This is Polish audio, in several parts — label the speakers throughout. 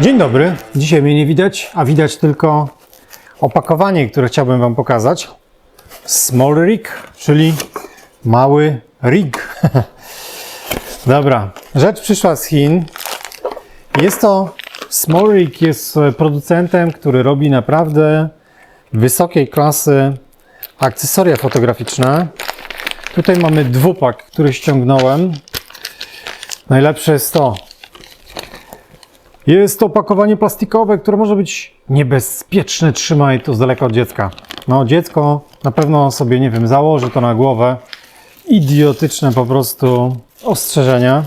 Speaker 1: Dzień dobry. Dzisiaj mnie nie widać, a widać tylko opakowanie, które chciałbym Wam pokazać. Small rig, czyli mały rig. Dobra, rzecz przyszła z Chin. Jest to Small rig, jest producentem, który robi naprawdę wysokiej klasy akcesoria fotograficzne. Tutaj mamy dwupak, który ściągnąłem. Najlepsze jest to, jest to opakowanie plastikowe, które może być niebezpieczne. Trzymaj to z daleka od dziecka. No, dziecko na pewno sobie, nie wiem, założy to na głowę. Idiotyczne po prostu ostrzeżenia.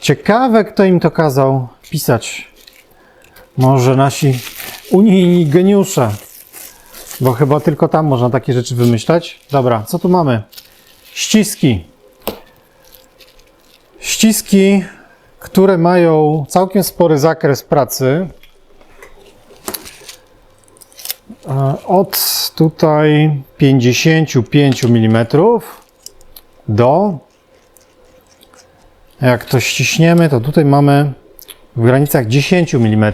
Speaker 1: Ciekawe, kto im to kazał pisać. Może nasi unijni geniusze. Bo chyba tylko tam można takie rzeczy wymyślać. Dobra, co tu mamy? Ściski. Ściski które mają całkiem spory zakres pracy. E, Od tutaj 55 mm do, jak to ściśniemy, to tutaj mamy w granicach 10 mm.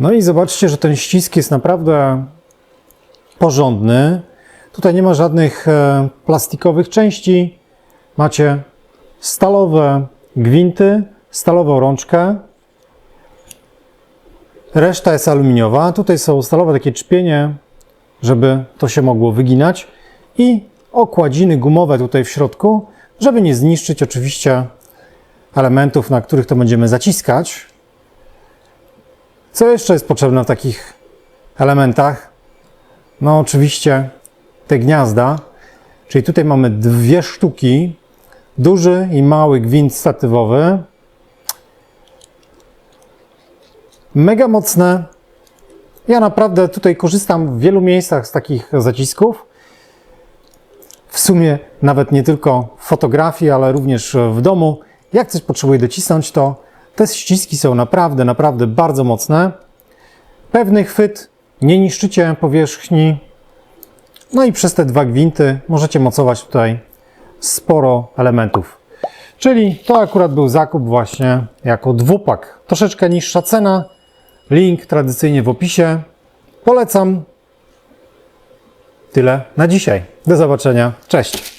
Speaker 1: No i zobaczcie, że ten ścisk jest naprawdę porządny. Tutaj nie ma żadnych e, plastikowych części. Macie stalowe gwinty, stalową rączkę. Reszta jest aluminiowa. Tutaj są stalowe takie czpienie, żeby to się mogło wyginać. I okładziny gumowe tutaj w środku, żeby nie zniszczyć oczywiście elementów, na których to będziemy zaciskać. Co jeszcze jest potrzebne w takich elementach? No oczywiście te gniazda. Czyli tutaj mamy dwie sztuki duży i mały gwint statywowy. Mega mocne. Ja naprawdę tutaj korzystam w wielu miejscach z takich zacisków. W sumie nawet nie tylko w fotografii, ale również w domu. Jak coś potrzebuję docisnąć, to te ściski są naprawdę, naprawdę bardzo mocne. Pewny chwyt, nie niszczycie powierzchni. No i przez te dwa gwinty możecie mocować tutaj sporo elementów. Czyli to akurat był zakup właśnie jako dwupak. Troszeczkę niższa cena. Link tradycyjnie w opisie. Polecam. Tyle na dzisiaj. Do zobaczenia. Cześć.